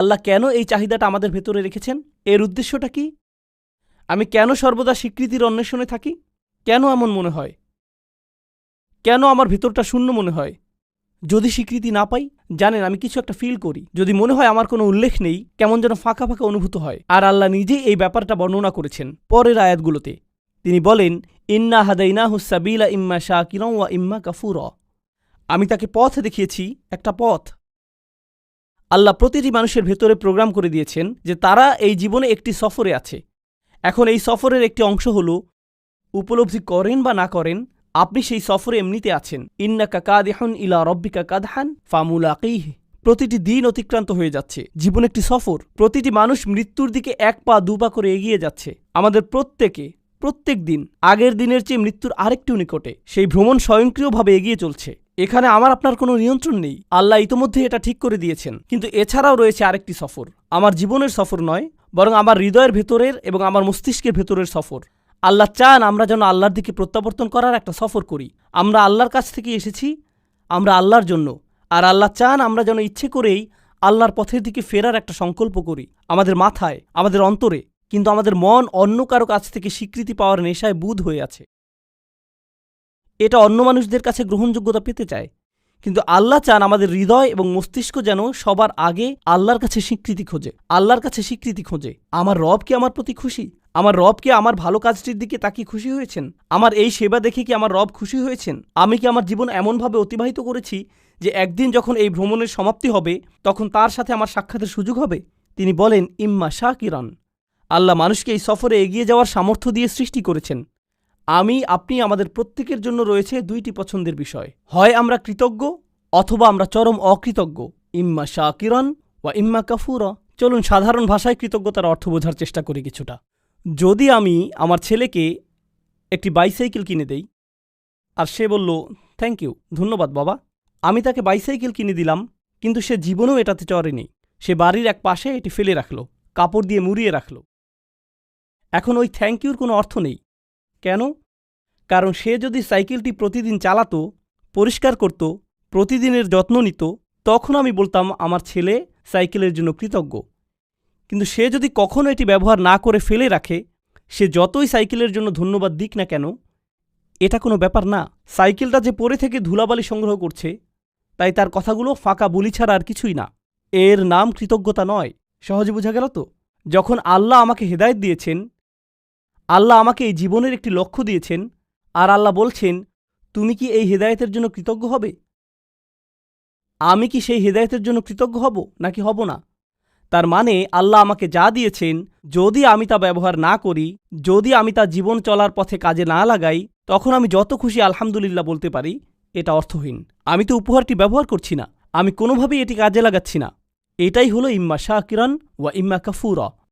আল্লাহ কেন এই চাহিদাটা আমাদের ভেতরে রেখেছেন? এর উদ্দেশ্যটা কি? আমি কেন সর্বদা স্বীকৃতির অন্বেষণে থাকি? কেন এমন মনে হয়? কেন আমার ভেতরটা শূন্য মনে হয়? যদি স্বীকৃতি না পাই, জানেন আমি কিছু একটা ফিল করি। যদি মনে হয় আমার কোনো উল্লেখ নেই, কেমন যেন ফাঁকা ফাঁকা অনুভূত হয়। আর আল্লাহ নিজেই এই ব্যাপারটা বর্ণনা করেছেন পরের আয়াতগুলোতে। তিনি বলেন, ইন্না হাদাইনা হুসাবিলা ইম্মা শাকিরং ওয়া ইম্মা কাফুর। আমি তাকে পথ দেখিয়েছি, একটা পথ। আল্লাহ প্রতিটি মানুষের ভেতরে প্রোগ্রাম করে দিয়েছেন যে তারা এই জীবনে একটি সফরে আছে। এখন এই সফরের একটি অংশ হল, উপলব্ধি করেন বা না করেন, আপনি সেই সফরে এমনিতে আছেন। ইন্নাকা কাদেহন ইলা রব্বিকা কাদহান ফামুলাকিহ। প্রতিটি দিন অতিক্রান্ত হয়ে যাচ্ছে। জীবন একটি সফর। প্রতিটি মানুষ মৃত্যুর দিকে এক পা দু পা করে এগিয়ে যাচ্ছে। আমাদের প্রত্যেকে, প্রত্যেক দিন আগের দিনের চেয়ে মৃত্যুর আরেকটু নিকটে সেই ভ্রমণ স্বয়ংক্রিয়ভাবে এগিয়ে চলছে। এখানে আমার আপনার কোনো নিয়ন্ত্রণ নেই। আল্লাহ ইতোমধ্যে এটা ঠিক করে দিয়েছেন। কিন্তু এছাড়াও রয়েছে আরেকটি সফর। আমার জীবনের সফর নয়, বরং আমার হৃদয়ের ভেতরের এবং আমার মস্তিষ্কের ভেতরের সফর। আল্লাহ চান আমরা যেন আল্লাহর দিকে প্রত্যাবর্তন করার একটা সফর করি। আমরা আল্লাহর কাছ থেকে এসেছি, আমরা আল্লাহর জন্য। আর আল্লাহ চান আমরা যেন ইচ্ছে করেই আল্লাহর পথের দিকে ফেরার একটা সংকল্প করি, আমাদের মাথায়, আমাদের অন্তরে। কিন্তু আমাদের মন অন্য কারও কাছ থেকে স্বীকৃতি পাওয়ার নেশায় বুধ হয়ে আছে। এটা অন্য মানুষদের কাছে গ্রহণযোগ্যতা পেতে চায়। কিন্তু আল্লাহ চান আমাদের হৃদয় এবং মস্তিষ্ক যেন সবার আগে আল্লাহর কাছে স্বীকৃতি খোঁজে। আল্লাহর কাছে স্বীকৃতি খোঁজে। আমার রব কি আমার প্রতি খুশি? আমার রব কি আমার ভালো কাজটির দিকে তাকিয়ে খুশি হয়েছেন? আমার এই সেবা দেখে কি আমার রব খুশি হয়েছেন? আমি কি আমার জীবন এমনভাবে অতিবাহিত করেছি যে একদিন যখন এই ভ্রমণের সমাপ্তি হবে, তখন তার সাথে আমার সাক্ষাতের সুযোগ হবে? তিনি বলেন, ইম্মা শাহ কিরণ আল্লাহ মানুষকে এই সফরে এগিয়ে যাওয়ার সামর্থ্য দিয়ে সৃষ্টি করেছেন। আমি, আপনি আমাদের প্রত্যেকের জন্য রয়েছে দুইটি পছন্দের বিষয়। হয় আমরা কৃতজ্ঞ, অথবা আমরা চরম অকৃতজ্ঞ। ইম্মা শাকিরন ওয়া ইম্মা কাফুর। চলুন সাধারণ ভাষায় কৃতজ্ঞতার অর্থ বোঝার চেষ্টা করি কিছুটা। যদি আমি আমার ছেলেকে একটি বাইসাইকেল কিনে দেই, আর সে বলল থ্যাংক ইউ ধন্যবাদ বাবা। আমি তাকে বাইসাইকেল কিনে দিলাম, কিন্তু সে জীবনেও এটাতে চড়েনি। সে বাড়ির এক পাশে এটি ফেলে রাখল, কাপড় দিয়ে মুড়িয়ে রাখল। এখন ওই থ্যাংক ইউর কোনো অর্থ নেই। কেন? কারণ সে যদি সাইকেলটি প্রতিদিন চালাতো, পরিষ্কার করত, প্রতিদিনের যত্ন নিত, তখন আমি বলতাম আমার ছেলে সাইকেলের জন্য কৃতজ্ঞ। কিন্তু সে যদি কখনো এটি ব্যবহার না করে ফেলে রাখে, সে যতই সাইকেলের জন্য ধন্যবাদ দিক না কেন, এটা কোনো ব্যাপার না। সাইকেলটা যে পরে থেকে ধুলাবালি সংগ্রহ করছে, তাই তার কথাগুলো ফাঁকা বলি ছাড়া আর কিছুই না। এর নাম কৃতজ্ঞতা নয়। সহজে বোঝা গেল তো? যখন আল্লাহ আমাকে হেদায়েত দিয়েছেন, আল্লাহ আমাকে এই জীবনের একটি লক্ষ্য দিয়েছেন আর আল্লাহ বলছেন, তুমি কি এই হেদায়েতের জন্য কৃতজ্ঞ হবে? আমি কি সেই হেদায়েতের জন্য কৃতজ্ঞ হব, নাকি হব না? তার মানে আল্লাহ আমাকে যা দিয়েছেন, যদি আমি তা ব্যবহার না করি, যদি আমি তা জীবন চলার পথে কাজে না লাগাই, তখন আমি যত খুশি আলহামদুলিল্লাহ বলতে পারি, এটা অর্থহীন। আমি তো উপহারটি ব্যবহার করছি না। আমি কোনোভাবেই এটি কাজে লাগাচ্ছি না। এটাই হলো ইম্মা শাকিরান ওয়া ইম্মা কাফুরা।